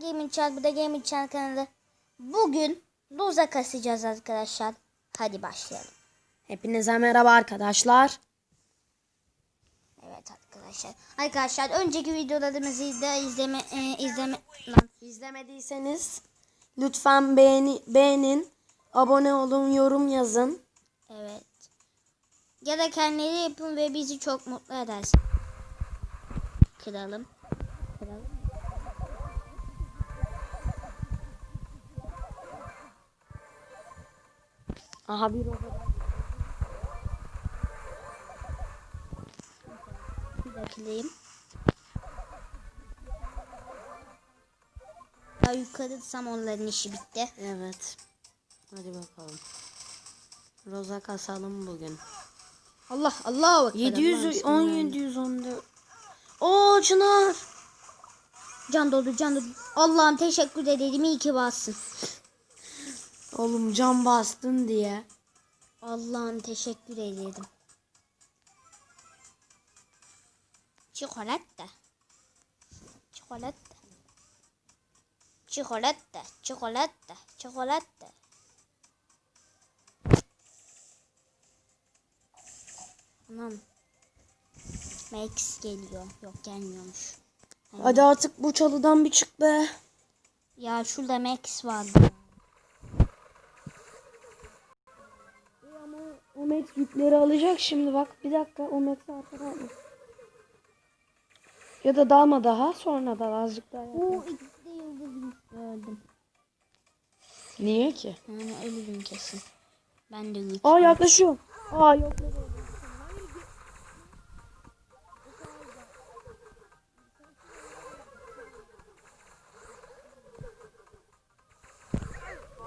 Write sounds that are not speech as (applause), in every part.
Gaming Channel, bu da Gaming Channel kanalı. Bugün loza kasacağız arkadaşlar. Hadi başlayalım. Hepinize merhaba arkadaşlar. Evet arkadaşlar. Arkadaşlar önceki videolarımızı da izleme e, izleme lan. İzlemediyseniz lütfen beğeni, beğenin, abone olun, yorum yazın. Evet. Gerekenleri yapın ve bizi çok mutlu edersin. Kıralım. Kıralım. Aha bir robot. Bir dakikayım. Daha yukarı onların işi bitti. Evet. Hadi bakalım. Roza kasalım bugün. Allah Allah bak. 710 714. Oo Çınar. Can doldu can doldu. Allah'ım teşekkür ederim iyi ki varsın. Oğlum cam bastın diye. Allah'ım teşekkür ederim. Çikolata. Çikolata. Çikolata. Çikolata. Çikolata. Tamam. Max geliyor. Yok gelmiyormuş. Hadi artık bu çalıdan bir çık be. Ya şurada Max vardı. Max yükleri alacak şimdi bak. Bir dakika o Max'i arkada alma. Ya da dalma daha sonra da azıcık daha. yap. Bu ikisi de yıldız öldüm. Niye ki? Yani ölürüm kesin. Ben de güç. Aa yaklaşıyor. Aa yok.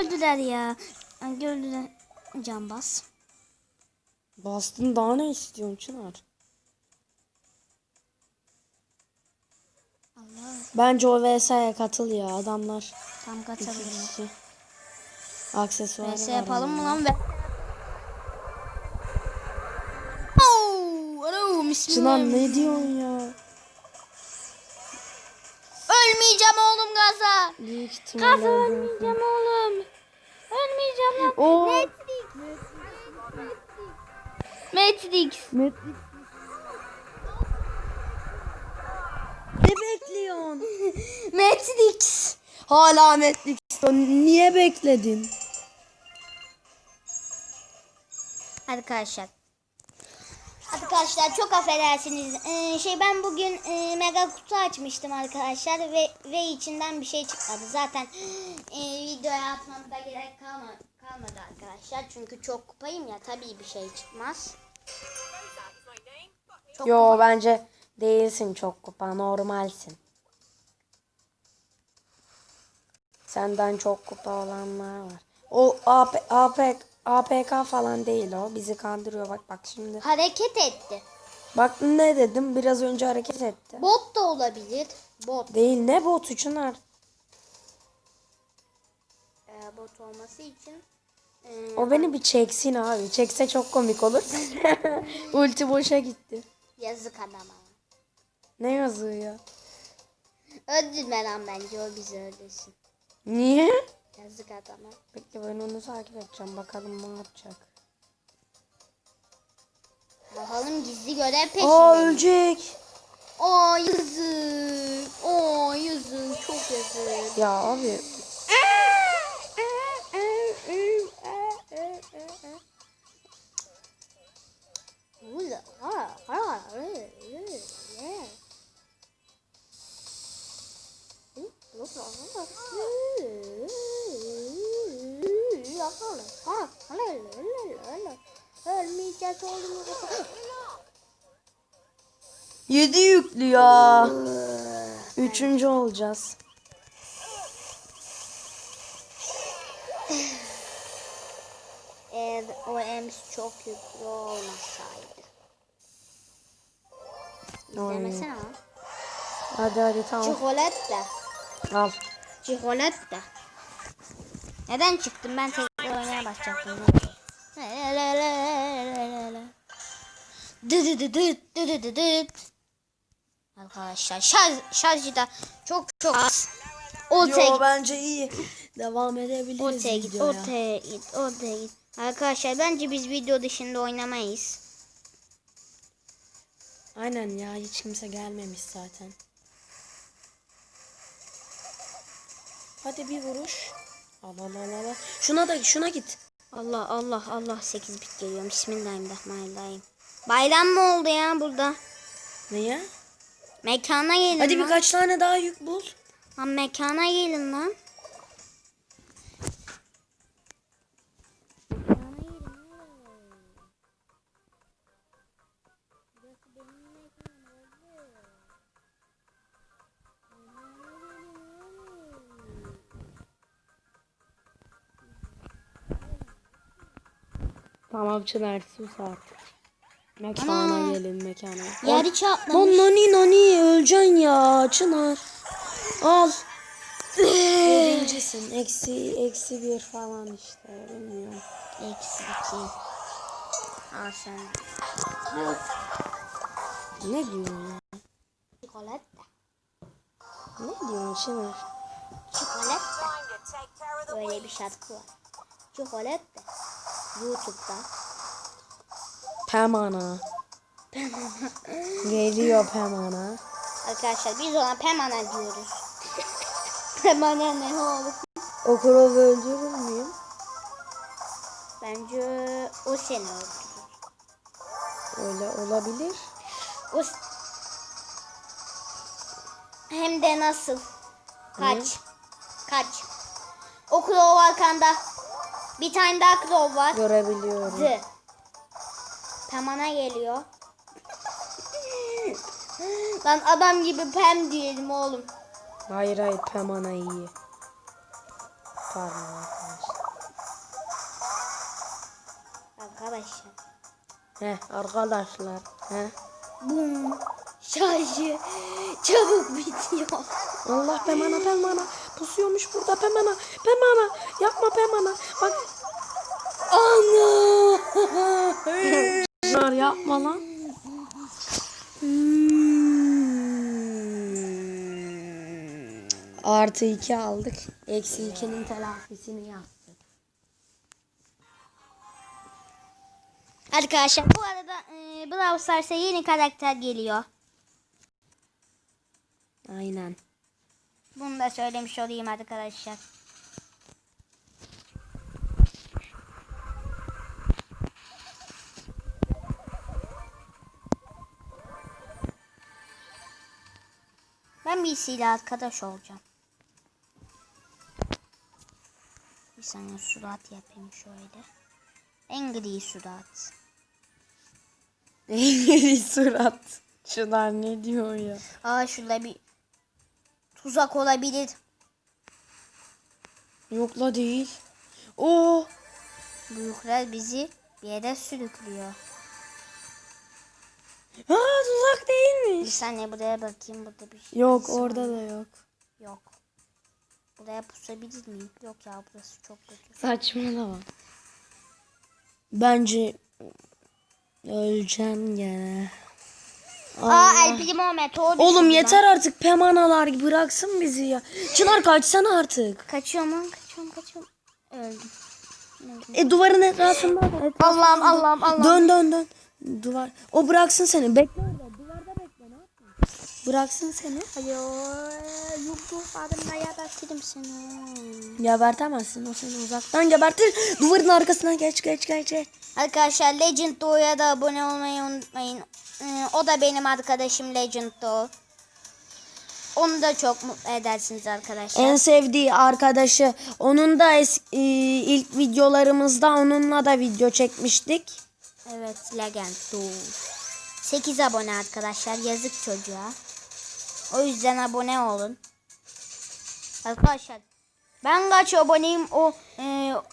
Öldüler ya. Ay, Gördüler. Bastın daha ne istiyorsun Çınar? Allah. Bence o VS'ye katıl ya adamlar. Tam katabilirim. ikisi. Aksesuarı VS yapalım mı lan be? Çınar ne diyorsun ya? Ölmeyeceğim oğlum gaza. Gaza ölmeyeceğim oğlum. Ölmeyeceğim lan. Oo. Matrix. Matrix. Ne bekliyorsun? (laughs) Matrix. Hala Matrix. Niye bekledin? Arkadaşlar. Arkadaşlar çok affedersiniz. Ee, şey ben bugün e, mega kutu açmıştım arkadaşlar ve ve içinden bir şey çıkmadı. Zaten e, videoya atmamda gerek kalma, kalmadı arkadaşlar. Çünkü çok kupayım ya tabii bir şey çıkmaz. Çok Yo kupa- bence değilsin çok kupa normalsin. Senden çok kupa olanlar var. O AP, AP, APK falan değil o. Bizi kandırıyor bak bak şimdi. hareket etti. Bak ne dedim biraz önce hareket etti. Bot da olabilir. Bot. Değil ne botu Çınar? Ee, bot olması için e, O beni bir çeksin abi. Çekse çok komik olur. (laughs) Ulti boşa gitti. Yazık adama. Ne yazıyor ya? Öldürme lan bence o bizi öldürsün. Niye? Yazık adama. Peki ben onu takip edeceğim. Bakalım ne yapacak. Bakalım gizli görev peşinde. Aa ölecek. Aa yazık. Aa yazık. Çok yazık. Ya abi. Yedi yüklü ya. Üçüncü olacağız. Eğer o ems çok yüklü olmasaydı. İzlemesene ha. Hadi hadi tamam. Çikolata. Al. Çikolata. Neden çıktım? Ben tekrar oynaya başlayacaktım. Dı dı dı dı dı dı dı dı. Arkadaşlar şarj, şarjı da çok çok az. Ortaya Yo git. bence iyi. Devam edebiliriz Ortaya git. Ortaya git. Ortaya git. Arkadaşlar bence biz video dışında oynamayız. Aynen ya hiç kimse gelmemiş zaten. Hadi bir vuruş. Al al al al. Şuna da şuna git. Allah Allah Allah 8 bit geliyor. Bismillahirrahmanirrahim. Bayram mı oldu ya burada? Neye? Mekana gelin Hadi lan. birkaç tane daha yük bul. Lan mekana gelin lan. Tamam Çınar sus artık. Mekana Ana. gelin mekana. Yarı çatlamış. Lan nani nani öleceksin ya Çınar. Al. Birincisin. Eksi, eksi bir falan işte. Bilmiyorum. Eksi iki. Al sen. Ne diyorsun ya? Çikolata. Ne diyorsun Çınar? Çikolata. Böyle bir şarkı var. Çikolata. YouTube'da. Pemana. Geliyor Pemana. Arkadaşlar biz ona Pemana diyoruz. (laughs) Pemana ne oğlum? O krovu öldürür müyüm? Bence o seni öldürür. Öyle olabilir. O s- Hem de nasıl? Kaç. Kaç. O Crow arkanda. Bir tane daha Crow var. Görebiliyorum. Zı. Pemana geliyor. Lan adam gibi pem diyelim oğlum. Hayır hayır Pemana iyi. Pardon arkadaşlar. Arkadaşlar. Heh arkadaşlar. Heh. Bum. Şarjı çabuk bitiyor. Allah Pemana Pemana. Pusuyormuş burada Pemana. Pemana. Yapma Pemana. Bak. Ana. Çınar yapma lan. Artı iki aldık. Eksi ikinin telafisini yaptık. Arkadaşlar bu arada Brawl Stars'a yeni karakter geliyor. Aynen. Bunu da söylemiş olayım arkadaşlar. Ben birisiyle arkadaş olacağım. Bir saniye surat yapayım şöyle. Angry surat. Eğri (laughs) surat. Çınar ne diyor ya? Aa şurada bir tuzak olabilir. Yok la değil. Oo. Büyükler bizi bir yere sürüklüyor. Ha tuzak Bir değilmiş. saniye buraya bakayım burada bir şey. Yok var orada da yok. Yok. Buraya pusabilir miyim? Yok ya burası çok kötü. Saçmalama. Bence öleceğim gene. Aa El Primo meteor Oğlum yeter lan. artık pemanalar bıraksın bizi ya. Çınar kaçsana artık. Kaçıyorum lan kaçıyorum kaçıyorum. Öldüm. E duvarın etrafında. Allah'ım Allah'ım Allah'ım. Dön dön dön. Duvar. O bıraksın seni. Bekle orada. Duvarda bekle. Ne yapıyorsun? Bıraksın seni. Hayır. Yok yok adımla yaratırım seni. Gebertemezsin. O seni uzaktan gebertir. Duvarın arkasına geç geç geç. geç. Arkadaşlar Legend Doğu'ya da abone olmayı unutmayın. Ee, o da benim arkadaşım Legend Doğu. Onu da çok mutlu edersiniz arkadaşlar. En sevdiği arkadaşı. Onun da es- e, ilk videolarımızda onunla da video çekmiştik. Evet Legend Doğu. 8 abone arkadaşlar. Yazık çocuğa. O yüzden abone olun. Arkadaşlar ben kaç aboneyim o e,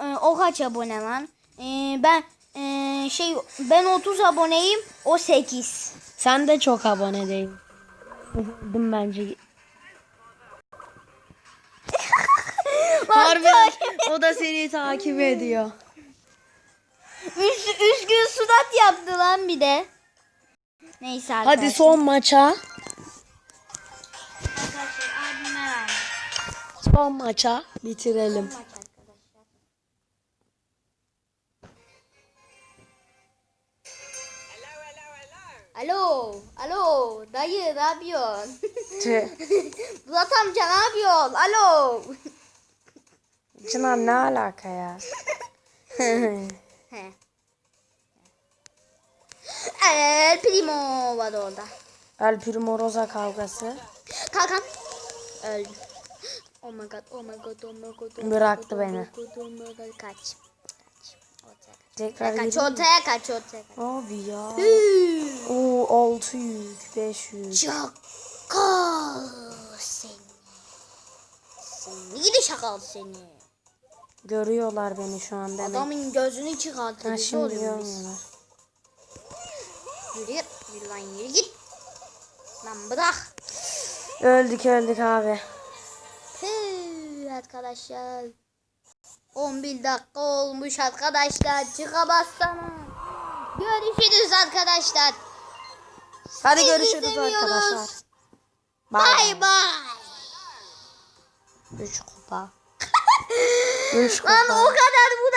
e, o kaç abone lan? E, ben e, şey ben 30 aboneyim o 8. Sen de çok abone değil. Üzüldüm bence. (laughs) Harbiden o da seni takip ediyor. Üz, üzgün surat yaptı lan bir de. Neyse arkadaşlar. Hadi son maça. Son maça bitirelim. Maç arkadaşlar. Alo, alo, dayı ne yapıyorsun? Bulat (laughs) amca ne yapıyorsun? Alo. Çınar ne alaka ya? (laughs) He. El Primo var orada. El Primo Rosa kavgası. Kalkan. Öldü. Oh my god, oh my god, oh my god. oh my Bıraktı god, oh beni. my god, oh my god. Kaç. Kaç. Ortaya kaç. Tekrar Kaç ortaya kaç ortaya kaç. Abi ya. Oo 600, 500. Şakal seni. Seni gidi şakal seni. Görüyorlar beni şu an demek. Adamın gözünü Ha çıkartırız şimdi görmüyorlar. Yürü. Yürü lan yürü git. Lan bırak. Öldük öldük abi. Arkadaşlar. 11 dakika olmuş arkadaşlar. Çıkamazsana. Görüşürüz arkadaşlar. Hadi Sizi görüşürüz arkadaşlar. Bay bay. 3 kupa. 3 (laughs) Lan kupa. o kadar bu da